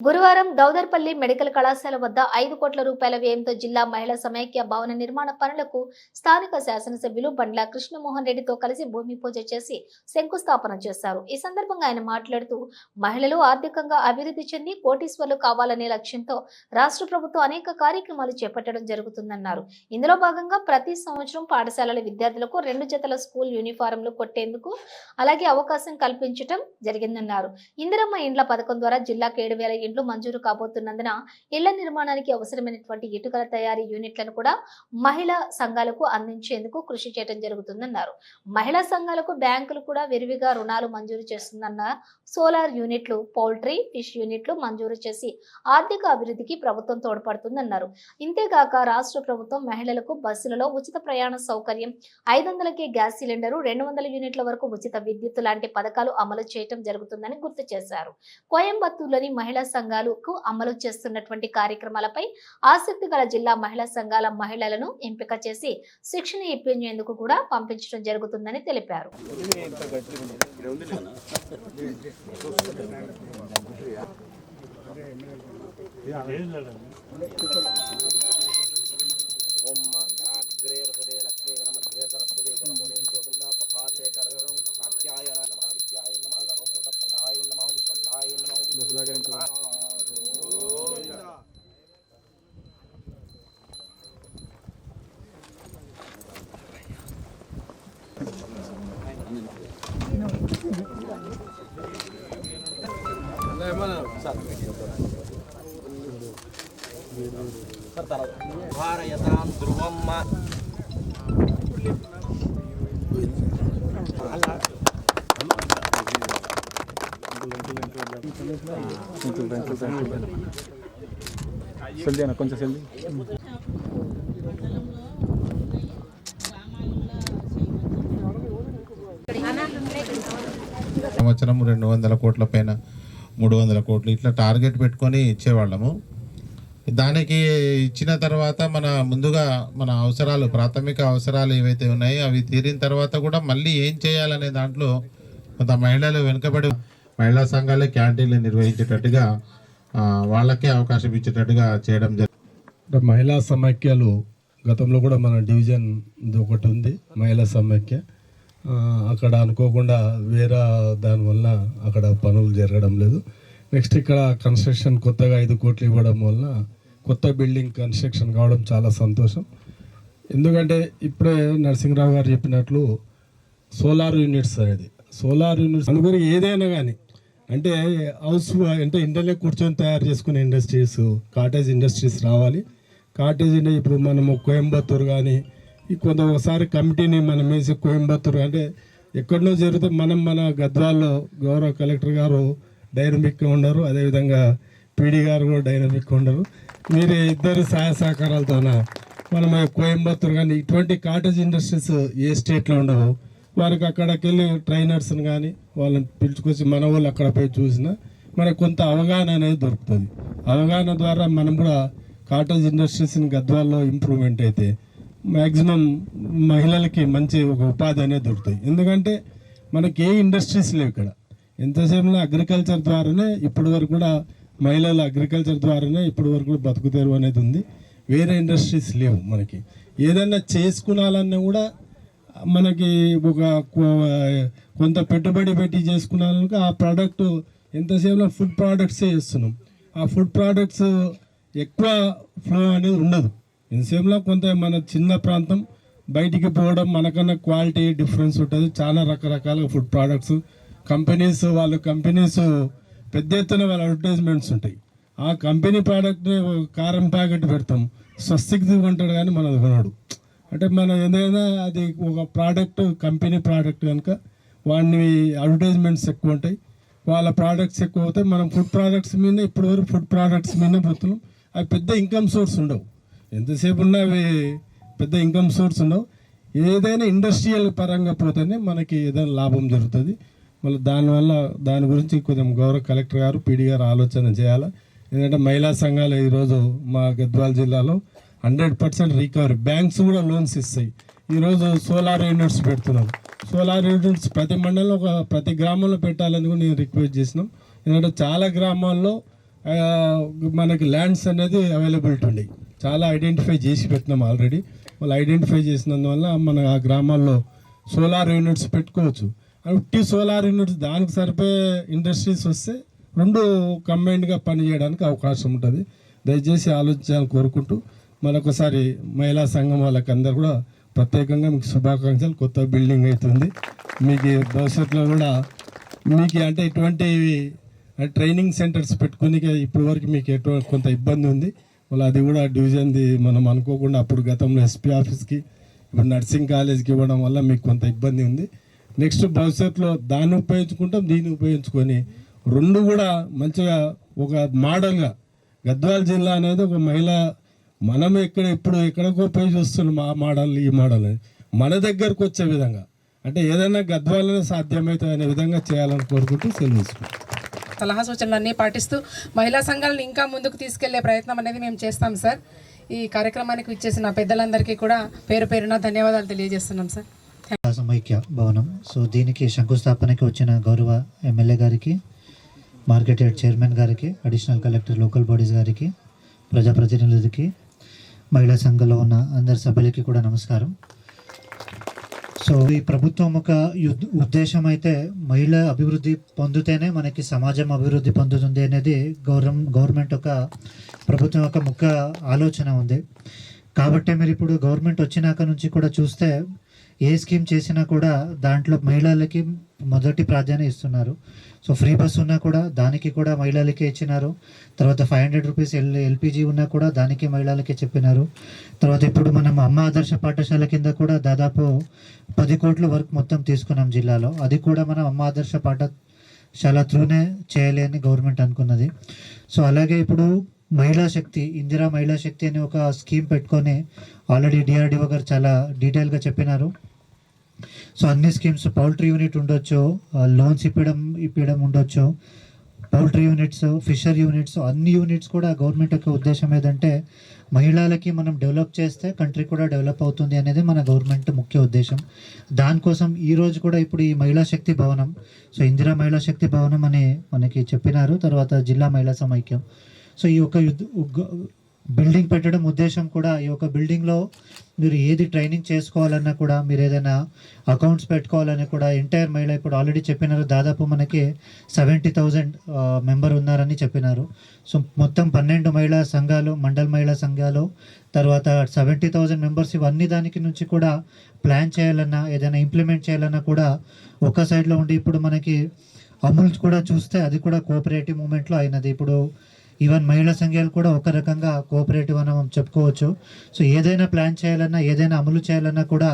గురువారం దౌదర్పల్లి మెడికల్ కళాశాల వద్ద ఐదు కోట్ల రూపాయల వ్యయంతో జిల్లా మహిళా సమైక్య భవన నిర్మాణ పనులకు స్థానిక శాసనసభ్యులు బండ్ల కృష్ణమోహన్ రెడ్డితో కలిసి భూమి పూజ చేసి శంకుస్థాపన చేశారు. ఈ సందర్భంగా ఆయన మాట్లాడుతూ మహిళలు ఆర్థికంగా అభివృద్ధి చెంది కోటీశ్వర్లు కావాలనే లక్ష్యంతో రాష్ట్ర ప్రభుత్వం అనేక కార్యక్రమాలు చేపట్టడం జరుగుతుందన్నారు. ఇందులో భాగంగా ప్రతి సంవత్సరం పాఠశాలల విద్యార్థులకు రెండు జతల స్కూల్ యూనిఫారంలు కొట్టేందుకు అలాగే అవకాశం కల్పించటం జరిగిందన్నారు. ఇందిరమ్మ ఇండ్ల పథకం ద్వారా జిల్లాకు ఏడు వేల ఇండ్లు మంజూరు కాబోతున్నందున ఇళ్ళ నిర్మాణానికి అవసరమైనటువంటి ఇటుకల తయారీ యూనిట్లను కూడా మహిళా సంఘాలకు అందించేందుకు కృషి చేయడం జరుగుతుందన్నారు. మహిళా సంఘాలకు బ్యాంకులు కూడా విరివిగా రుణాలు మంజూరు చేస్తుందన్న solar units poultry fish units మంజూరు చేసి ఆర్థిక అభివృద్ధికి ప్రభుత్వం తోడ్పడుతుందన్నారు. ఇంతేగాక రాష్ట్ర ప్రభుత్వం మహిళలకు బస్సులలో ఉచిత ప్రయాణ సౌకర్యం ఐదు వందలకి గ్యాస్ సిలిండరు రెండు వందల యూనిట్ల వరకు ఉచిత విద్యుత్ లాంటి పథకాలు అమలు చేయడం జరుగుతుందని గుర్తు చేశారు. కోయంబత్తూరులోని మహిళా సంఘాలకు అమలు చేస్తున్నటువంటి కార్యక్రమాలపై ఆసక్తి గల జిల్లా మహిళా సంఘాల మహిళలను ఎంపిక చేసి శిక్షణ ఇప్పించేందుకు కూడా పంపించడం జరుగుతుందని తెలిపారు. ఓం భారయతాం ధ్రువం జల్దీ అన్న కొంచెం జల్దీ సంవత్సరం రెండు వందల కోట్ల పైన మూడు వందల కోట్లు ఇట్లా టార్గెట్ పెట్టుకొని ఇచ్చేవాళ్ళము. దానికి ఇచ్చిన తర్వాత మన ముందుగా మన అవసరాలు ప్రాథమిక అవసరాలు ఏవైతే ఉన్నాయో అవి తీరిన తర్వాత కూడా మళ్ళీ ఏం చేయాలనే దాంట్లో కొంత మహిళలు వెనుకబడి మహిళా సంఘాలే క్యాంటీన్లు నిర్వహించేటట్టుగా వాళ్ళకే అవకాశం ఇచ్చేటట్టుగా చేయడం జరిగింది మహిళా సమైక్యలు గతంలో కూడా మన డివిజన్ ఒకటి ఉంది మహిళా సమైక్య. అక్కడ అనుకోకుండా వేరే దానివల్ల అక్కడ పనులు జరగడం లేదు. నెక్స్ట్ ఇక్కడ కన్స్ట్రక్షన్ కొత్తగా ఐదు కోట్లు ఇవ్వడం వల్ల కొత్త బిల్డింగ్ కన్స్ట్రక్షన్ కావడం చాలా సంతోషం. ఎందుకంటే ఇప్పుడే నరసింహరావు గారు చెప్పినట్లు సోలార్ యూనిట్స్ అనేది సోలార్ యూనిట్స్ అనుకుని ఏదైనా కానీ అంటే హౌస్ అంటే ఇంటర్లో కూర్చొని తయారు చేసుకునే ఇండస్ట్రీస్ కాటేజ్ ఇండస్ట్రీస్ రావాలి. కాటేజ్ ఇప్పుడు మనము కోయంబత్తూరు కానీ ఈ కొంత ఒకసారి కమిటీని మనం వేసి కోయంబత్తూరు అంటే ఎక్కడో జరిగితే మనం మన గద్వాల్లో గౌరవ కలెక్టర్ గారు డైనమిక్గా ఉండరు అదేవిధంగా పీడీ గారు కూడా డైనమిక్గా ఉండరు మీరు ఇద్దరు సహాయ సహకారాలతోన మనం కోయంబత్తూరు కానీ ఇటువంటి కాటేజ్ ఇండస్ట్రీస్ ఏ స్టేట్లో ఉండవు. వారికి అక్కడికి వెళ్ళి ట్రైనర్స్ని కానీ వాళ్ళని పిలుచుకొచ్చి మన వాళ్ళు అక్కడ పోయి చూసినా మనకు కొంత అవగాహన అనేది దొరుకుతుంది. అవగాహన ద్వారా మనం కూడా కాటేజ్ ఇండస్ట్రీస్ని గద్వాల్లో ఇంప్రూవ్మెంట్ అయితే మ్యాక్సిమం మహిళలకి మంచి ఒక ఉపాధి అనేది దొరుకుతాయి. ఎందుకంటే మనకి ఏ ఇండస్ట్రీస్ లేవు ఇక్కడ. ఎంతసేపులో అగ్రికల్చర్ ద్వారానే ఇప్పటి వరకు కూడా మహిళలు అగ్రికల్చర్ ద్వారానే ఇప్పటి వరకు కూడా బతుకుతారు అనేది ఉంది. వేరే ఇండస్ట్రీస్ లేవు మనకి. ఏదైనా చేసుకునాలన్నా కూడా మనకి ఒక కొంత పెట్టుబడి పెట్టి చేసుకున్నాక ఆ ప్రోడక్ట్ ఎంతసేపులో ఫుడ్ ప్రోడక్ట్సే చేస్తున్నాం. ఆ ఫుడ్ ప్రోడక్ట్స్ ఎక్కువ ఫ్లో అనేది ఉండదు. ఎంతసేపులో కొంత మన చిన్న ప్రాంతం బయటికి పోవడం మనకన్నా క్వాలిటీ డిఫరెన్స్ ఉంటుంది. చాలా రకరకాల ఫుడ్ ప్రోడక్ట్స్ కంపెనీస్ వాళ్ళ కంపెనీస్ పెద్ద ఎత్తున వాళ్ళ అడ్వర్టైజ్మెంట్స్ ఉంటాయి. ఆ కంపెనీ ప్రోడక్ట్ కారం ప్యాకెట్ పెడతాం. స్వస్తికి కొంటాడు కానీ మన కొనడు. అంటే మన ఏదైనా అది ఒక ప్రోడక్ట్ కంపెనీ ప్రోడక్ట్ కనుక వాడిని అడ్వర్టైజ్మెంట్స్ ఎక్కువ ఉంటాయి. వాళ్ళ ప్రోడక్ట్స్ ఎక్కువ అవుతాయి. మనం ఫుడ్ ప్రోడక్ట్స్ మీద ఇప్పటివరకు ఫుడ్ ప్రోడక్ట్స్ మీద పోతున్నాం అవి పెద్ద ఇన్కమ్ సోర్స్ ఉండవు. ఎంతసేపు ఉన్నా అవి పెద్ద ఇన్కమ్ సోర్స్ ఉండవు. ఏదైనా ఇండస్ట్రియల్ పరంగా పోతేనే మనకి ఏదైనా లాభం జరుగుతుంది. మళ్ళీ దానివల్ల దాని గురించి కొంచెం గౌరవ కలెక్టర్ గారు పీడీ గారు ఆలోచన చేయాలి? ఎందుకంటే మహిళా సంఘాలు ఈరోజు మా గద్వాల జిల్లాలో హండ్రెడ్ పర్సెంట్ రికవరీ బ్యాంక్స్ కూడా లోన్స్ ఇస్తాయి. ఈరోజు సోలార్ యూనిట్స్ పెడుతున్నారు. సోలార్ యూనిట్స్ ప్రతి మండలంలో ఒక ప్రతి గ్రామంలో పెట్టాలని కూడా నేను రిక్వెస్ట్ చేసినాం. ఎందుకంటే చాలా గ్రామాల్లో మనకి ల్యాండ్స్ అనేది అవైలబిలిటీ ఉండేవి చాలా ఐడెంటిఫై చేసి పెట్టినాం ఆల్రెడీ వాళ్ళు ఐడెంటిఫై చేసినందువల్ల మన ఆ గ్రామాల్లో సోలార్ యూనిట్స్ పెట్టుకోవచ్చు. ఉట్టి సోలార్ యూనిట్స్ దానికి సరిపోయే ఇండస్ట్రీస్ వస్తే రెండు కంబైన్డ్గా పనిచేయడానికి అవకాశం ఉంటుంది. దయచేసి ఆలోచించాలని కోరుకుంటూ మరొకసారి మహిళా సంఘం వాళ్ళకి అందరు కూడా ప్రత్యేకంగా మీకు శుభాకాంక్షలు. కొత్త బిల్డింగ్ అవుతుంది మీకు భవిష్యత్తులో కూడా మీకు అంటే ఇటువంటి ట్రైనింగ్ సెంటర్స్ పెట్టుకుని ఇప్పటి వరకు మీకు ఎటువంటి కొంత ఇబ్బంది ఉంది. మళ్ళీ అది కూడా డివిజన్ది మనం అనుకోకుండా అప్పుడు గతంలో ఎస్పీ ఆఫీస్కి ఇప్పుడు నర్సింగ్ కాలేజ్కి ఇవ్వడం వల్ల మీకు కొంత ఇబ్బంది ఉంది. నెక్స్ట్ భవిష్యత్తులో దాన్ని ఉపయోగించుకుంటాం దీన్ని ఉపయోగించుకొని రెండు కూడా మంచిగా ఒక మోడల్గా గద్వాల జిల్లా అనేది ఒక మహిళ మనం ఎక్కడ ఇప్పుడు ఎక్కడికో పోయి చూస్తున్నాం ఆ మోడల్ ఈ మోడల్ మన దగ్గరకు వచ్చే విధంగా. అంటే ఏదైనా గద్వాలనే సాధ్యమవుతుంది అనే విధంగా చేయాలని కోరుకుంటూ సెలవు సలహా సలహా సూచనలన్నీ పాటిస్తూ మహిళా సంఘాలను ఇంకా ముందుకు తీసుకెళ్ళే ప్రయత్నం అనేది మేము చేస్తాం సార్. ఈ కార్యక్రమానికి ఇచ్చేసిన పెద్దలందరికీ కూడా పేరు పేరున ధన్యవాదాలు తెలియజేస్తున్నాం సార్. సమైక్య భవనం. సో దీనికి శంకుస్థాపనకి వచ్చిన గౌరవ ఎమ్మెల్యే గారికి మార్కెట్ యార్డ్ చైర్మన్ గారికి అడిషనల్ కలెక్టర్ లోకల్ బాడీస్ గారికి ప్రజాప్రతినిధులకి మహిళా సంఘంలో ఉన్న అందరి సభ్యులకి కూడా నమస్కారం. సో ఈ ప్రభుత్వం ఒక యుద్- ఉద్దేశం అయితే మహిళ అభివృద్ధి పొందితేనే మనకి సమాజం అభివృద్ధి పొందుతుంది అనేది గౌరవం గవర్నమెంట్ ఒక ప్రభుత్వం ఒక ముఖ్య ఆలోచన ఉంది. కాబట్టి మీరు ఇప్పుడు గవర్నమెంట్ వచ్చినాక నుంచి కూడా చూస్తే ఏ స్కీమ్ చేసినా కూడా దాంట్లో మహిళలకి మొదటి ప్రాధాన్యత ఇస్తున్నారు. సో ఫ్రీ బస్ ఉన్నా కూడా దానికి కూడా మహిళలకే ఇచ్చినారు. తర్వాత five hundred rupees L LPG ఉన్నా కూడా దానికి మహిళలకే చెప్పినారు. తర్వాత ఇప్పుడు మనం అమ్మ ఆదర్శ పాఠశాల కింద కూడా దాదాపు పది కోట్ల వరకు మొత్తం తీసుకున్నాం జిల్లాలో. అది కూడా మనం అమ్మ ఆదర్శ పాఠశాల త్రూనే చేయాలి అని గవర్నమెంట్ అనుకున్నది. సో అలాగే ఇప్పుడు మహిళా శక్తి ఇందిరా మహిళా శక్తి అనే ఒక స్కీమ్ పెట్టుకొని ఆల్రెడీ డిఆర్డిఓ గారు చాలా డీటెయిల్గా చెప్పినారు. సో అన్ని స్కీమ్స్ పౌల్ట్రీ యూనిట్ ఉండొచ్చు లోన్స్ ఇప్పడం ఇప్పడం ఉండొచ్చు. పౌల్ట్రీ యూనిట్స్ ఫిషర్ యూనిట్స్ అన్ని యూనిట్స్ కూడా గవర్నమెంట్ యొక్క ఉద్దేశం ఏదంటే మహిళలకి మనం డెవలప్ చేస్తే కంట్రీ కూడా డెవలప్ అవుతుంది అనేది మన గవర్నమెంట్ ముఖ్య ఉద్దేశం. దానికోసం ఈ రోజు కూడా ఇప్పుడు ఈ మహిళా శక్తి భవనం సో ఇందిరా మహిళా శక్తి భవనం అని మనకి చెప్పినారు తర్వాత జిల్లా మహిళా సమైక్యం. సో ఈ యొక్క బిల్డింగ్ పెట్టడం ఉద్దేశం కూడా ఈ యొక్క బిల్డింగ్లో మీరు ఏది ట్రైనింగ్ చేసుకోవాలన్నా కూడా మీరు ఏదైనా అకౌంట్స్ పెట్టుకోవాలని కూడా ఎంటైర్ మహిళ ఇప్పుడు ఆల్రెడీ చెప్పినారు. దాదాపు మనకి సెవెంటీ థౌజండ్ మెంబర్ ఉన్నారని చెప్పినారు. సో మొత్తం పన్నెండు మహిళా సంఘాలు మండల్ మహిళా సంఘాలు తర్వాత సెవెంటీ థౌజండ్ మెంబర్స్ ఇవన్నీ దానికి నుంచి కూడా ప్లాన్ చేయాలన్నా ఏదైనా ఇంప్లిమెంట్ చేయాలన్నా కూడా ఒక సైడ్లో ఉండి ఇప్పుడు మనకి అమూల్స్ కూడా చూస్తే అది కూడా కోఆపరేటివ్ మూమెంట్లో అయినది. ఇప్పుడు ఈవెన్ మహిళా సంఘాలు కూడా ఒక రకంగా కోఆపరేటివ్ అని మనం చెప్పుకోవచ్చు. సో ఏదైనా ప్లాన్ చేయాలన్నా ఏదైనా అమలు చేయాలన్నా కూడా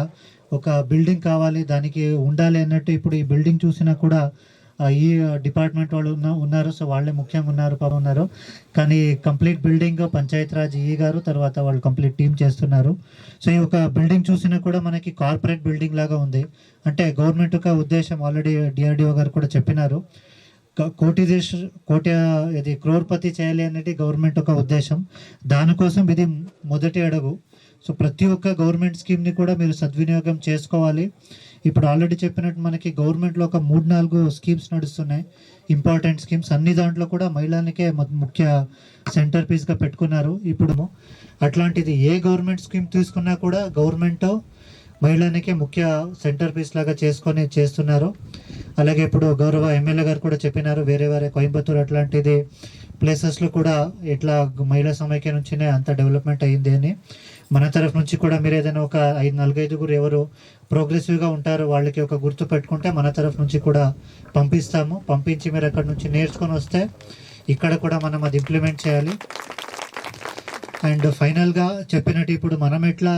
ఒక బిల్డింగ్ కావాలి దానికి ఉండాలి అన్నట్టు ఇప్పుడు ఈ బిల్డింగ్ చూసినా కూడా ఈ డిపార్ట్మెంట్ వాళ్ళు ఉన్న ఉన్నారు. సో వాళ్ళే ముఖ్యంగా ఉన్నారు పాపం ఉన్నారు. కానీ కంప్లీట్ బిల్డింగ్ పంచాయతీరాజ్ ఈ గారు తర్వాత వాళ్ళు కంప్లీట్ టీం చేస్తున్నారు. సో ఈ ఒక బిల్డింగ్ చూసినా కూడా మనకి కార్పొరేట్ బిల్డింగ్ లాగా ఉంది. అంటే గవర్నమెంట్ యొక్క ఉద్దేశం ఆల్రెడీ డిఆర్డిఓ గారు కూడా చెప్పినారు. కోటి దేశ కోటి ఇది క్రోర్పతి చేయాలి అనేది గవర్నమెంట్ ఒక ఉద్దేశం. దానికోసం ఇది మొదటి అడుగు. సో ప్రతి ఒక్క గవర్నమెంట్ స్కీమ్ని కూడా మీరు సద్వినియోగం చేసుకోవాలి. ఇప్పుడు ఆల్రెడీ చెప్పినట్టు మనకి గవర్నమెంట్లో ఒక మూడు నాలుగు స్కీమ్స్ నడుస్తున్నాయి. Important schemes. అన్ని దాంట్లో కూడా మహిళలకే ముఖ్య సెంటర్ పీస్గా పెట్టుకున్నారు. ఇప్పుడు అట్లాంటిది ఏ గవర్నమెంట్ స్కీమ్ తీసుకున్నా కూడా గవర్నమెంట్ మహిళలకే ముఖ్య సెంటర్ పీస్ లాగా చేసుకొని చేస్తున్నారు. అలాగే ఇప్పుడు గౌరవ ఎమ్మెల్యే గారు కూడా చెప్పినారు వేరే వేరే కోయంబత్తూరు అట్లాంటిది ప్లేసెస్లో కూడా ఇట్లా మహిళా సమైక్య నుంచినే అంత డెవలప్మెంట్ అయ్యింది అని. మన తరఫు నుంచి కూడా మీరు ఏదైనా ఒక ఐదు నలుగైదుగురు ఎవరు ప్రోగ్రెసివ్గా ఉంటారో వాళ్ళకి ఒక గుర్తు పెట్టుకుంటే మన తరఫు నుంచి కూడా పంపిస్తాము. పంపించి మీరు అక్కడ నుంచి నేర్చుకొని వస్తే ఇక్కడ కూడా మనం అది ఇంప్లిమెంట్ చేయాలి. అండ్ ఫైనల్గా చెప్పినట్టు ఇప్పుడు మనం ఎట్లా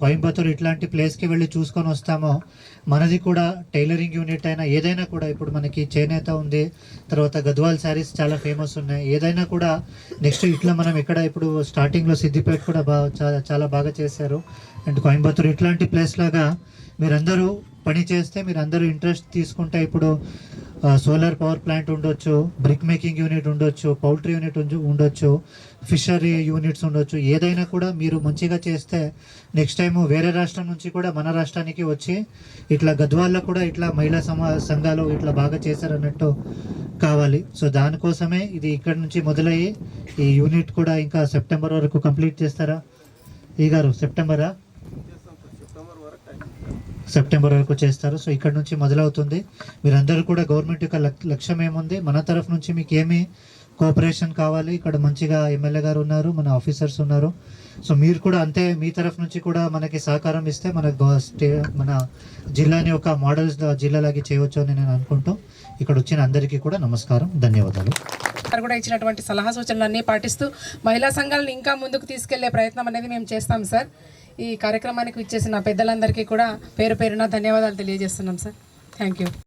కోయంబత్తూరు ఇట్లాంటి ప్లేస్కి వెళ్ళి చూసుకొని వస్తామో మనది కూడా టైలరింగ్ యూనిట్ అయినా ఏదైనా కూడా ఇప్పుడు మనకి చేనేత ఉంది తర్వాత గద్వాల్ శారీస్ చాలా ఫేమస్ ఉన్నాయి ఏదైనా కూడా నెక్స్ట్ ఇట్లా మనం ఇక్కడ ఇప్పుడు స్టార్టింగ్లో సిద్దిపేట కూడా బాగా చాలా చాలా బాగా చేశారు. అండ్ కోయంబత్తూరు ఇట్లాంటి ప్లేస్ లాగా మీరందరూ పని చేస్తే మీరు అందరూ ఇంట్రెస్ట్ తీసుకుంటే ఇప్పుడు సోలార్ పవర్ ప్లాంట్ ఉండొచ్చు బ్రిక్ మేకింగ్ యూనిట్ ఉండొచ్చు పౌల్ట్రీ యూనిట్ ఉండొచ్చు ఫిషరీ యూనిట్స్ ఉండొచ్చు. ఏదైనా కూడా మీరు మంచిగా చేస్తే నెక్స్ట్ టైం వేరే రాష్ట్రం నుంచి కూడా మన రాష్ట్రానికి వచ్చి ఇట్లా గద్వాల్లో కూడా ఇట్లా మహిళా సమా సంఘాలు ఇట్లా బాగా చేశారన్నట్టు కావాలి. సో దానికోసమే ఇది ఇక్కడ నుంచి మొదలయ్యి ఈ యూనిట్ కూడా ఇంకా సెప్టెంబర్ వరకు కంప్లీట్ చేస్తారా? ఈ గారు సెప్టెంబరా? సెప్టెంబర్ వరకు చేస్తారు. సో ఇక్కడ నుంచి మొదలవుతుంది. మీరందరూ కూడా గవర్నమెంట్ యొక్క లక్- లక్ష్యం ఏముంది? మన తరఫు నుంచి మీకు ఏమి కోఆపరేషన్ కావాలి? ఇక్కడ మంచిగా ఎమ్మెల్యే గారు ఉన్నారు మన ఆఫీసర్స్ ఉన్నారు. సో మీరు కూడా అంతే మీ తరఫు నుంచి కూడా మనకి సహకారం ఇస్తే మన స్టే మన జిల్లాని ఒక మోడల్స్ జిల్లాలాగా చేయవచ్చు అని నేను అనుకుంటూ ఇక్కడ వచ్చిన అందరికీ కూడా నమస్కారం ధన్యవాదాలు. కూడా ఇచ్చినటువంటి సలహా సూచనలన్నీ పాటిస్తూ మహిళా సంఘాలను ఇంకా ముందుకు తీసుకెళ్ళే ప్రయత్నం అనేది మేము చేస్తాం సార్. ఈ కార్యక్రమానికి ఇచ్చేసిన పెద్దలందరికీ కూడా పేరు పేరున ధన్యవాదాలు తెలియజేస్తున్నాం సార్ థ్యాంక్ యూ